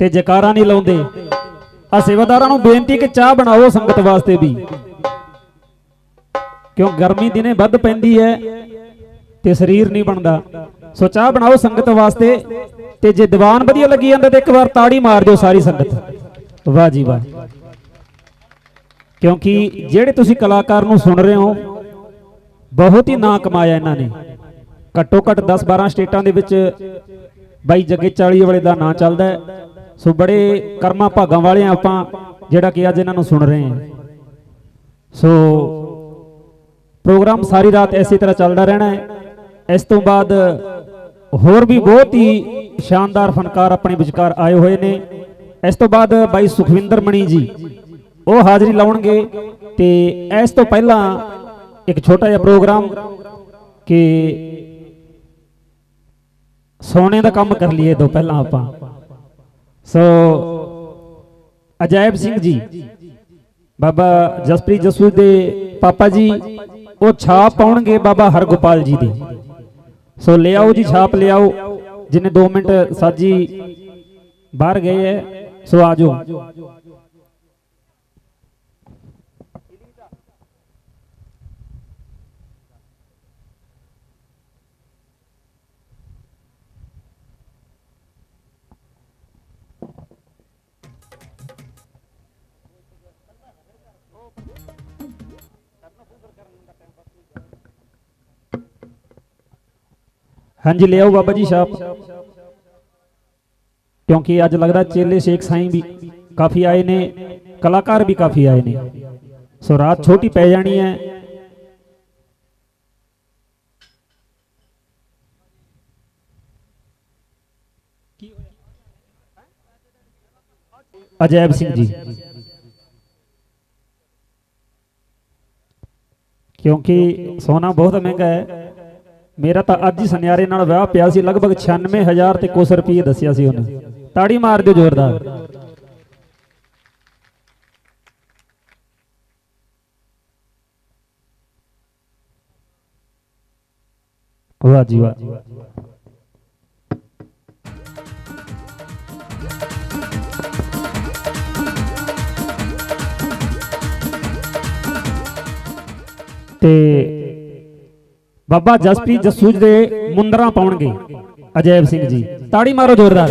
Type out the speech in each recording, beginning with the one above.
ਤੇ ਜਕਾਰਾ ਨਹੀਂ ਲਾਉਂਦੇ। ਆ ਸੇਵਾਦਾਰਾਂ ਨੂੰ ਬੇਨਤੀ ਕਿ ਚਾਹ ਬਣਾਓ ਸੰਗਤ ਵਾਸਤੇ ਵੀ। ਕਿਉਂ ਗਰਮੀ ਦਿਨੇ ਵੱਧ ਪੈਂਦੀ ਹੈ ਤੇ ਸਰੀਰ ਨਹੀਂ ਬਣਦਾ। ਸੋ ਚਾਹ ਬਣਾਓ ਸੰਗਤ ਵਾਸਤੇ ਤੇ ਜੇ ਦੀਵਾਨ ਵਧੀਆ ਲੱਗੀ ਜਾਂਦਾ ਤੇ ਇੱਕ ਵਾਰ ਤਾੜੀ ਮਾਰ ਦਿਓ ਸਾਰੀ ਸੰਗਤ। ਵਾਹ ਜੀ ਵਾਹ। ਕਿਉਂਕਿ ਜਿਹੜੇ ਤੁਸੀਂ ਕਲਾਕਾਰ ਨੂੰ ਸੁਣ ਰਹੇ ਹੋ, ਬਹੁਤ ਹੀ ਨਾਂ ਕਮਾਇਆ ਇਹਨਾਂ ਨੇ। ਘੱਟੋ ਘੱਟ 10 12 ਸਟੇਟਾਂ ਦੇ ਵਿੱਚ ਬਾਈ ਜੱਗੇ ਚਾਲੀ ਵਾਲੇ ਦਾ ਨਾਂ ਚੱਲਦਾ ਹੈ। ਸੋ ਬੜੇ ਕਰਮਾਂ ਭਾਗਾਂ ਵਾਲੇ ਆ ਆਪਾਂ, ਜਿਹੜਾ ਕਿ ਅੱਜ ਇਹਨਾਂ ਨੂੰ ਸੁਣ ਰਹੇ ਹਾਂ। ਸੋ ਪ੍ਰੋਗਰਾਮ ਸਾਰੀ ਰਾਤ ਇਸੇ ਤਰ੍ਹਾਂ ਚੱਲਦਾ ਰਹਿਣਾ ਹੈ। ਇਸ ਤੋਂ ਬਾਅਦ ਹੋਰ ਵੀ ਬਹੁਤ ਹੀ ਸ਼ਾਨਦਾਰ ਫਨਕਾਰ ਆਪਣੇ ਵਿਚਕਾਰ ਆਏ ਹੋਏ ਨੇ। ਇਸ ਤੋਂ ਬਾਅਦ ਬਾਈ ਸੁਖਵਿੰਦਰ ਮਣੀ ਜੀ, ਉਹ ਹਾਜ਼ਰੀ ਲਾਉਣਗੇ ਤੇ ਇਸ ਤੋਂ ਪਹਿਲਾਂ ਇੱਕ ਛੋਟਾ ਜਿਹਾ ਪ੍ਰੋਗਰਾਮ ਕਿ ਸੋਨੇ ਦਾ ਕੰਮ ਕਰ ਲਈਏ ਤੋਂ ਪਹਿਲਾਂ ਆਪਾਂ। ਸੋ ਅਜਾਇਬ ਸਿੰਘ ਜੀ, ਬਾਬਾ ਜਸਪ੍ਰੀਤ ਜਸੂ ਦੇ ਪਾਪਾ ਜੀ, ਉਹ ਛਾਪ ਪਾਉਣਗੇ ਬਾਬਾ ਹਰਗੋਪਾਲ ਜੀ ਦੀ। ਸੋ ਲਿਆਓ ਜੀ, ਛਾਪ ਲਿਆਓ ਜਿੰਨੇ 2 ਮਿੰਟ ਸਾਜੀ ਬਾਹਰ ਗਏ ਐ, ਸੋ ਆਜੋ ਹਾਂਜੀ ਲਿਆਓ ਬਾਬਾ ਜੀ ਛਾਪ ਕਿਉਂਕਿ ਅੱਜ ਲੱਗਦਾ ਚੇਲੇ ਸ਼ੇਖ ਸਾਈਂ ਵੀ ਕਾਫੀ ਆਏ ਨੇ ਕਲਾਕਾਰ ਵੀ ਕਾਫੀ ਆਏ ਨੇ ਸੋ ਰਾਤ ਛੋਟੀ ਪੈ ਜਾਣੀ ਹੈ ਅਜੈਬ ਸਿੰਘ ਜੀ ਕਿਉਂਕਿ ਸੋਨਾ ਬਹੁਤ ਮਹਿੰਗਾ ਹੈ ਮੇਰਾ ਤਾਂ ਅੱਜ ਹੀ ਸੁਨਿਆਰੇ ਨਾਲ ਵਿਆਹ ਪਿਆ ਸੀ, ਲਗਭਗ 96000 ਤੇ ਕੁਛ ਰੁਪਏ ਦੱਸਿਆ ਸੀ ਉਹਨੇ। ਤਾੜੀ ਮਾਰ ਦਿਓ ਜ਼ੋਰਦਾਰ। ਵਾਹ ਜੀ ਵਾਹ। ਤੇ ਬਾਬਾ ਜਸਪ੍ਰੀਤ ਜਸੂਜ ਦੇ ਮੁੰਦਰਾ ਪਾਉਣਗੇ। ਅਜੈਬ ਸਿੰਘ ਜੀ ਤਾੜੀ ਮਾਰੋ ਜ਼ੋਰਦਾਰ।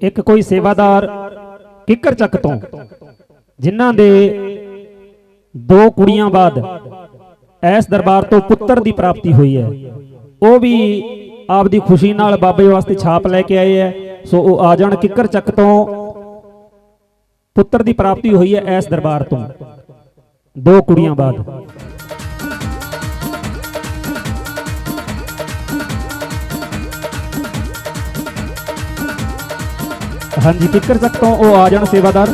ਇੱਕ ਕੋਈ ਸੇਵਾਦਾਰ ਕਿੱਕਰ ਚੱਕ ਤੋਂ, ਜਿਨ੍ਹਾਂ ਦੇ ਦੋ ਕੁੜੀਆਂ ਬਾਅਦ ਇਸ ਦਰਬਾਰ ਤੋਂ ਪੁੱਤਰ ਦੀ ਪ੍ਰਾਪਤੀ ਹੋਈ ਹੈ। ਉਹ ਵੀ ਆਪਦੀ ਖੁਸ਼ੀ ਨਾਲ ਬਾਬੇ ਵਾਸਤੇ ਛਾਪ ਲੈ ਕੇ ਆਏ ਹੈ। ਸੋ ਉਹ ਆ ਜਾਣ ਕਿੱਕਰ ਚੱਕ ਤੋਂ, ਪੁੱਤਰ ਦੀ ਪ੍ਰਾਪਤੀ ਹੋਈ ਹੈ ਇਸ ਦਰਬਾਰ ਤੋਂ, ਦੋ ਕੁੜੀਆਂ ਬਾਅਦ। ਹਾਂਜੀ ਕਿੱਕਰ ਚੱਕ ਤੋਂ ਉਹ ਆ ਜਾਣ ਸੇਵਾਦਾਰ।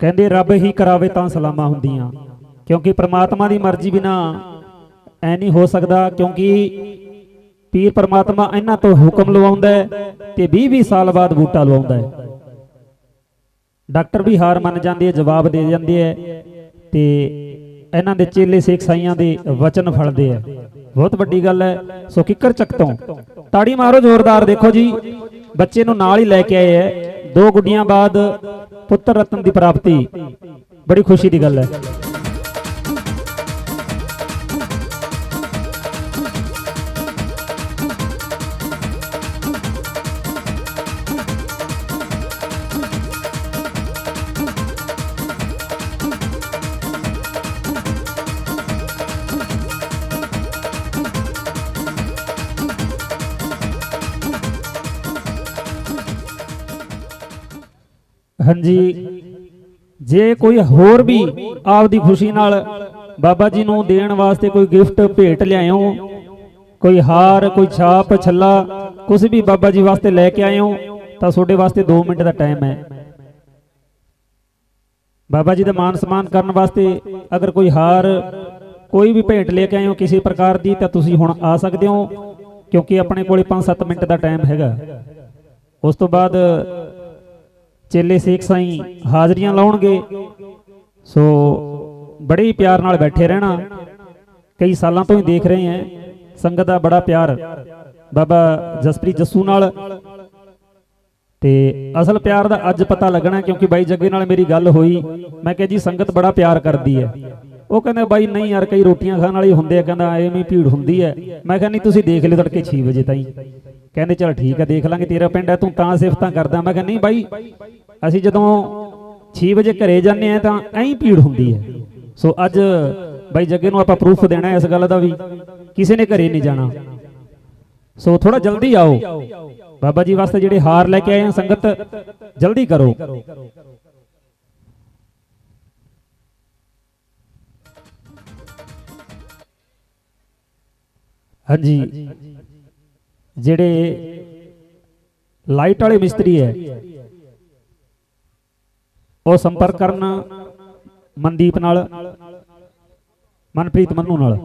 ਕਹਿੰਦੇ ਰੱਬ ਹੀ ਕਰਾਵੇ ਤਾਂ ਸਲਾਮਾਂ ਹੁੰਦੀਆਂ। ਕਿਉਂਕਿ ਪ੍ਰਮਾਤਮਾ ਦੀ ਮਰਜ਼ੀ ਬਿਨਾ ਐ ਨਹੀਂ ਹੋ ਸਕਦਾ, ਕਿਉਂਕਿ ਪੀਰ ਪ੍ਰਮਾਤਮਾ ਇਹਨਾਂ ਤੋਂ ਹੁਕਮ ਲਵਾਉਂਦਾ ਹੈ ਤੇ 20 20 ਸਾਲ ਬਾਅਦ ਬੂਟਾ ਲਵਾਉਂਦਾ ਹੈ। ਡਾਕਟਰ ਵੀ ਹਾਰ ਮੰਨ ਜਾਂਦੇ ਆ, ਜਵਾਬ ਦੇ ਜਾਂਦੇ ਆ ਤੇ ਇਹਨਾਂ ਦੇ ਚੇਲੇ ਸੇਖ ਸਾਈਆਂ ਦੇ ਵਚਨ ਫਲਦੇ ਆ। ਬਹੁਤ ਵੱਡੀ ਗੱਲ ਹੈ। ਸੋ ਕਿੱਕਰ ਚੱਕ ਤੋਂ। ਤਾੜੀ ਮਾਰੋ, ਜ਼ੋਰਦਾਰ ਦੇਖੋ ਜੀ। ਬੱਚੇ ਨੂੰ ਨਾਲ ਹੀ ਲੈ ਕੇ ਆਏ ਐ ਦੋ ਗੁੱਡੀਆਂ ਬਾਅਦ ਪੁੱਤਰ ਰਤਨ ਦੀ ਪ੍ਰਾਪਤੀ। ਬੜੀ ਖੁਸ਼ੀ ਦੀ ਗੱਲ ਹੈ। ਹਾਂਜੀ। ਜੇ ਕੋਈ ਹੋਰ ਵੀ ਆਪਦੀ ਖੁਸ਼ੀ ਨਾਲ ਬਾਬਾ ਜੀ ਨੂੰ ਦੇਣ ਵਾਸਤੇ ਕੋਈ ਗਿਫਟ ਭੇਟ ਲਿਆਇਓ, ਕੋਈ ਹਾਰ, ਕੋਈ ਛਾਪ, ਛੱਲਾ ਕੁਝ ਵੀ ਬਾਬਾ ਜੀ ਵਾਸਤੇ ਲੈ ਕੇ ਆਇਓ, ਤਾਂ ਤੁਹਾਡੇ ਵਾਸਤੇ 2 ਮਿੰਟ ਦਾ ਟਾਈਮ ਹੈ। ਬਾਬਾ ਜੀ ਦਾ ਮਾਨ ਸਨਮਾਨ ਕਰਨ ਵਾਸਤੇ ਅਗਰ ਕੋਈ ਹਾਰ, ਕੋਈ ਵੀ ਭੇਟ ਲੈ ਕੇ ਆਇਓ ਕਿਸੇ ਪ੍ਰਕਾਰ ਦੀ, ਤਾਂ ਤੁਸੀਂ ਹੁਣ ਆ ਸਕਦੇ ਹੋ, ਕਿਉਂਕਿ ਆਪਣੇ ਕੋਲੇ 5-7 ਮਿੰਟ ਦਾ ਟਾਈਮ ਹੈਗਾ। ਉਸ ਤੋਂ ਬਾਅਦ ਚੇਲੇ ਸੇਖ ਸਾਈ ਹਾਜ਼ਰੀਆਂ ਲਾਉਣਗੇ। ਸੋ ਬੜੇ ਹੀ ਪਿਆਰ ਨਾਲ ਬੈਠੇ ਰਹਿਣਾ। ਕਈ ਸਾਲਾਂ ਤੋਂ ਹੀ ਦੇਖ ਰਹੇ ਹਾਂ। ਸੰਗਤ ਦਾ ਬੜਾ ਪਿਆਰ। ਬਾਬਾ ਜਸਪ੍ਰੀਤ ਜੱਸੂ ਨਾਲ। ਤੇ ਅਸਲ ਪਿਆਰ ਦਾ ਅੱਜ ਪਤਾ ਲੱਗਣਾ ਕਿਉਂਕਿ ਬਾਈ ਜੱਗੇ ਨਾਲ ਮੇਰੀ ਗੱਲ ਹੋਈ। ਮੈਂ ਕਿਹਾ ਜੀ, ਸੰਗਤ ਬੜਾ ਪਿਆਰ ਕਰਦੀ ਹੈ। ਉਹ ਕਹਿੰਦੇ ਬਾਈ ਨਹੀਂ ਯਾਰ, ਕਈ ਰੋਟੀਆਂ ਖਾਣ ਵਾਲੇ ਹੁੰਦੇ ਆ, ਕਹਿੰਦਾ ਐਵੇਂ ਭੀੜ ਹੁੰਦੀ ਹੈ। ਮੈਂ ਕਿਹਾ, ਨਹੀਂ, ਤੁਸੀਂ ਦੇਖ ਲਿਓ ਤੜਕੇ 6 ਵਜੇ ਤਾਈਂ। ਕਹਿੰਦੇ, ਚਲ ਠੀਕ ਹੈ ਦੇਖ ਲਾਂਗੇ, ਤੇਰਾ ਪਿੰਡ ਹੈ, ਤੂੰ ਤਾਂ ਸਿਫਤਾਂ ਕਰਦਾ। ਮੈਂ ਕਿਹਾ, ਨਹੀਂ ਬਾਈ, ਅਸੀਂ ਜਦੋਂ 6 ਵਜੇ ਘਰੇ ਜਾਂਦੇ ਆ ਤਾਂ ਐਂ ਭੀੜ ਹੁੰਦੀ ਹੈ। ਸੋ ਅੱਜ ਬਾਈ ਜੱਗੇ ਨੂੰ ਆਪਾਂ ਪ੍ਰੂਫ ਦੇਣਾ ਇਸ ਗੱਲ ਦਾ ਵੀ, ਕਿਸੇ ਨੇ ਘਰੇ ਨਹੀਂ ਜਾਣਾ। ਸੋ ਥੋੜਾ ਜਲਦੀ ਆਓ। ਬਾਬਾ ਜੀ ਵਾਸਤੇ ਜਿਹੜੇ ਹਾਰ ਲੈ ਕੇ ਆਏ ਆ ਸੰਗਤ, ਜਲਦੀ ਕਰੋ। ਹਾਂਜੀ। ਜਿਹੜੇ ਲਾਈਟ ਵਾਲੇ ਮਿਸਤਰੀ ਹੈ ਉਹ ਸੰਪਰਕ ਕਰਨ ਮਨਦੀਪ ਨਾਲ ਮਨਪ੍ਰੀਤ ਮੰਨੂ ਨਾਲ।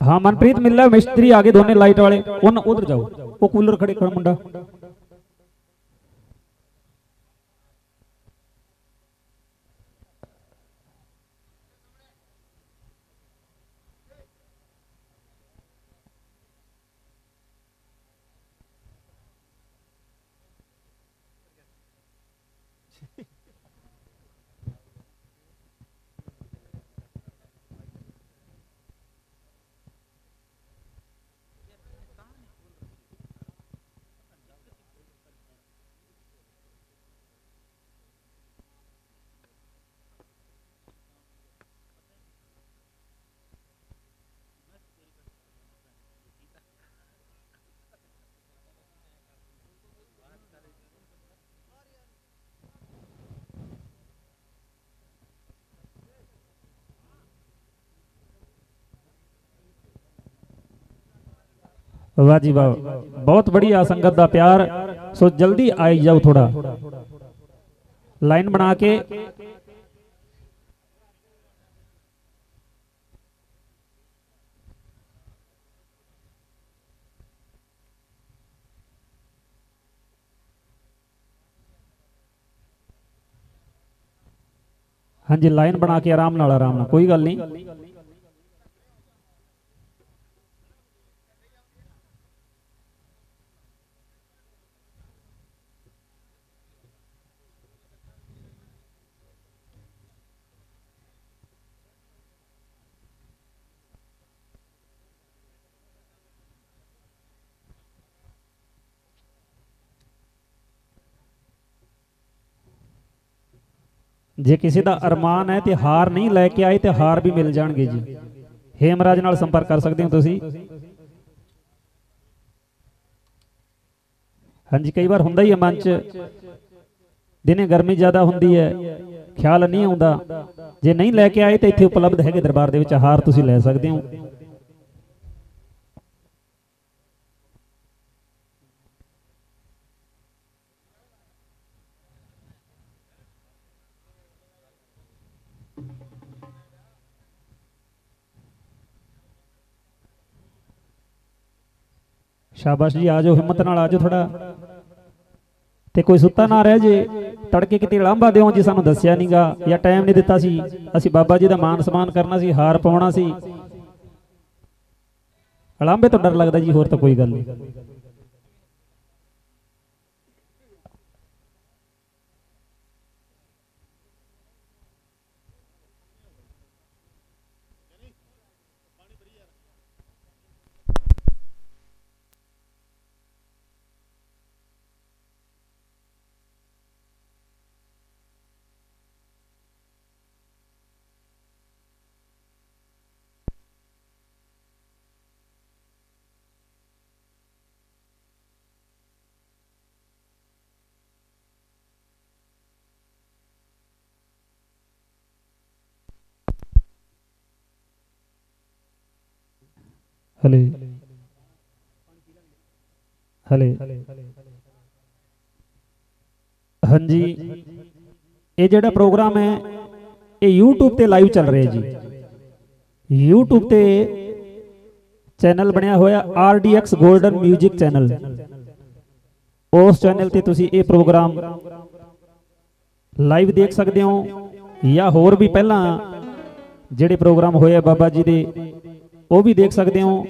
ਹਾਂ ਮਨਪ੍ਰੀਤ ਮਿਲ ਮਿਸਤਰੀ ਆ ਗਏ ਦੋਨੇ ਲਾਈਟ ਵਾਲੇ ਉਹਨਾਂ ਉਧਰ ਜਾਓ ਉਹ ਕੂਲਰ ਖੜੇ ਖੜਾ ਮੁੰਡਾ ਵਾਹ ਜੀ ਵਾਹ ਬਹੁਤ ਬੜੀਆ ਸੰਗਤ ਦਾ ਪਿਆਰ ਸੋ ਜਲਦੀ ਆਈ ਜਾਓ ਥੋੜਾ ਲਾਈਨ ਬਣਾ ਕੇ ਹਾਂਜੀ ਲਾਈਨ ਬਣਾ ਕੇ ਆਰਾਮ ਨਾਲ ਆਰਾਮ ਨਾਲ ਕੋਈ ਗੱਲ ਨਹੀਂ ਜੇ ਕਿਸੇ ਦਾ ਅਰਮਾਨ ਹੈ ਤੇ ਹਾਰ ਨਹੀਂ ਲੈ ਕੇ ਆਏ ਤੇ ਹਾਰ ਵੀ ਮਿਲ ਜਾਣਗੇ ਜੀ। ਹੇਮਰਾਜ ਨਾਲ ਸੰਪਰਕ ਕਰ ਸਕਦੇ ਹੋ ਤੁਸੀਂ? ਹਾਂਜੀ, ਕਈ ਵਾਰ ਹੁੰਦਾ ਹੀ ਹੈ ਮਨ 'ਚ, ਦਿਨੇ ਗਰਮੀ ਜ਼ਿਆਦਾ ਹੁੰਦੀ ਹੈ, ਖਿਆਲ ਨਹੀਂ ਆਉਂਦਾ। ਜੇ ਨਹੀਂ ਲੈ ਕੇ ਆਏ ਤਾਂ ਇੱਥੇ ਉਪਲਬਧ ਹੈਗੇ ਦਰਬਾਰ ਦੇ ਵਿੱਚ ਹਾਰ ਤੁਸੀਂ ਲੈ ਸਕਦੇ ਹੋ। ਸ਼ਾਬਾਸ਼ ਜੀ, ਆਜੋ, ਹਿੰਮਤ ਨਾਲ ਆਜੋ ਥੋੜਾ ਤੇ ਕੋਈ ਸੁੱਤਾ ਨਾ ਰਹਿ ਜੇ, ਤੜਕੇ ਕਿਤੇ ਲਾਂਭਾ ਦਿਓ ਜੀ, ਸਾਨੂੰ ਦੱਸਿਆ ਨਹੀਂਗਾ ਜਾਂ ਟਾਈਮ ਨਹੀਂ ਦਿੱਤਾ ਸੀ। ਅਸੀਂ ਬਾਬਾ ਜੀ ਦਾ ਮਾਨ ਸਨਮਾਨ ਕਰਨਾ ਸੀ, ਹਾਰ ਪਾਉਣਾ ਸੀ। ਲਾਂਭੇ ਤੋਂ ਡਰ ਲੱਗਦਾ ਜੀ, ਹੋਰ ਤਾਂ ਕੋਈ ਗੱਲ ਨਹੀਂ ਹਲੇ। ਹਲੇ। ਹਾਂਜੀ। ਇਹ ਜਿਹੜਾ ਪ੍ਰੋਗਰਾਮ ਹੈ, ਇਹ YouTube ਤੇ ਲਾਈਵ ਚੱਲ ਰਿਹਾ ਜੀ। YouTube ਤੇ ਚੈਨਲ ਬਣਿਆ ਹੋਇਆ RDX 골ਡਨ 뮤직 ਚੈਨਲ ਉਸ ਚੈਨਲ ਤੇ ਤੁਸੀਂ ਇਹ ਪ੍ਰੋਗਰਾਮ ਲਾਈਵ ਦੇਖ ਸਕਦੇ ਹੋ। ਜਾਂ ਹੋਰ ਵੀ ਪਹਿਲਾਂ ਜਿਹੜੇ ਪ੍ਰੋਗਰਾਮ ਹੋਏ ਆ ਬਾਬਾ ਜੀ ਦੇ ਉਹ ਵੀ ਦੇਖ ਸਕਦੇ ਹੋ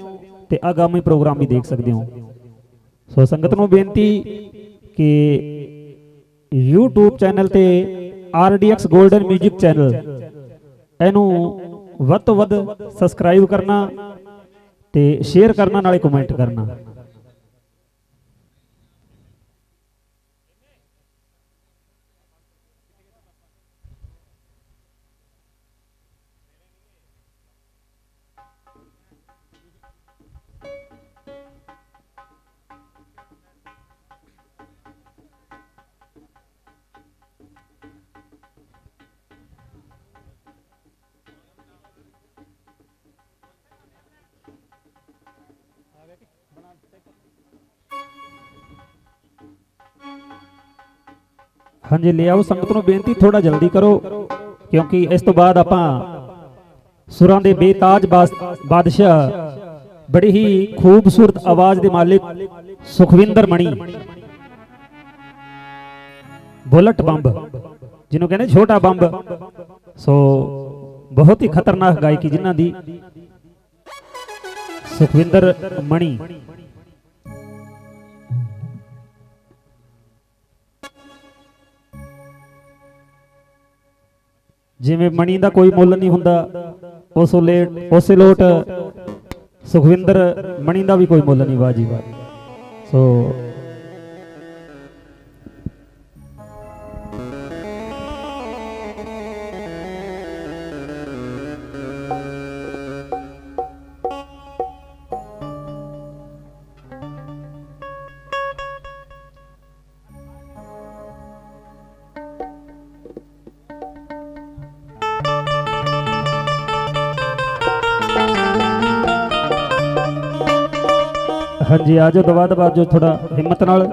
ਤੇ ਆਗਾਮੀ ਪ੍ਰੋਗਰਾਮ ਵੀ ਦੇਖ ਸਕਦੇ ਹੋ। ਸੋ ਸੰਗਤ ਨੂੰ ਬੇਨਤੀ ਕਿ YouTube ਚੈਨਲ ਤੇ RDX 골ਡਨ 뮤직 ਚੈਨਲ, ਇਹਨੂੰ ਵੱਧ ਤੋਂ ਵੱਧ ਸਬਸਕ੍ਰਾਈਬ ਕਰਨਾ ਤੇ ਸ਼ੇਅਰ ਕਰਨਾ, ਨਾਲੇ ਕਮੈਂਟ ਕਰਨਾ। ਹਾਂਜੀ ਲਿਆਓ ਸੰਗਤ ਨੂੰ ਬੇਨਤੀ ਥੋੜਾ ਜਲਦੀ ਕਰੋ, ਕਿਉਂਕਿ ਇਸ ਤੋਂ ਬਾਅਦ ਆਪਾਂ ਸੁਰਾਂ ਦੇ ਬੇਤਾਜ ਬਾਦਸ਼ਾਹ ਬੜੀ ਹੀ ਖੂਬਸੂਰਤ ਆਵਾਜ਼ ਦੇ ਮਾਲਿਕ ਸੁਖਵਿੰਦਰ ਮਣੀ। ਬੁਲਟ ਬੰਬ, ਜਿਹਨੂੰ ਕਹਿੰਦੇ ਛੋਟਾ ਬੰਬ। ਸੋ ਬਹੁਤ ਹੀ ਖਤਰਨਾਕ ਗਾਇਕੀ ਜਿਨ੍ਹਾਂ ਦੀ ਸੁਖਵਿੰਦਰ ਮਣੀ। ਜਿਵੇਂ ਮਣੀ ਦਾ ਕੋਈ ਮੁੱਲ ਨਹੀਂ ਹੁੰਦਾ, ਉਸ ਵੇਲੇ, ਉਸੇ ਲੋਟ ਸੁਖਵਿੰਦਰ ਮਣੀ ਦਾ ਵੀ ਕੋਈ ਮੁੱਲ ਨਹੀਂ ਬਾਜੀ ਵਾਹ। ਸੋ ਹਾਂਜੀ ਆਜੋ ਦਵਾ ਦਵਾ ਜੋ ਥੋੜਾ ਹਿੰਮਤ ਨਾਲ।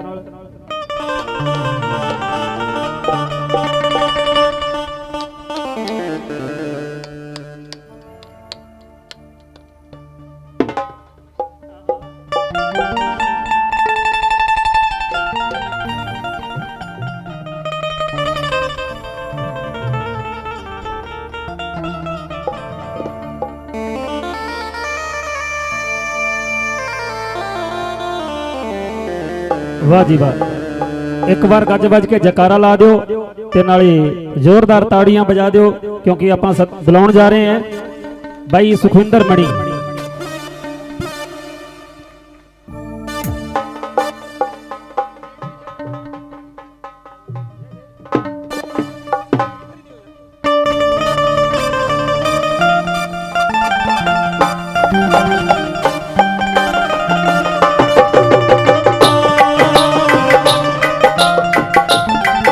ਵਾਹ ਜੀ ਵਾਹ। ਇੱਕ ਵਾਰ ਗੱਜ ਵੱਜ ਕੇ ਜਕਾਰਾ ਲਾ ਦਿਓ ਤੇ ਨਾਲੇ ਜ਼ੋਰਦਾਰ ਤਾੜੀਆਂ ਵਜਾ ਦਿਓ ਕਿਉਂਕਿ ਆਪਾਂ ਸਤ- ਬੁਲਾਉਣ ਜਾ ਰਹੇ ਹਾਂ ਬਾਈ ਸੁਖਵਿੰਦਰ ਮਣੀ।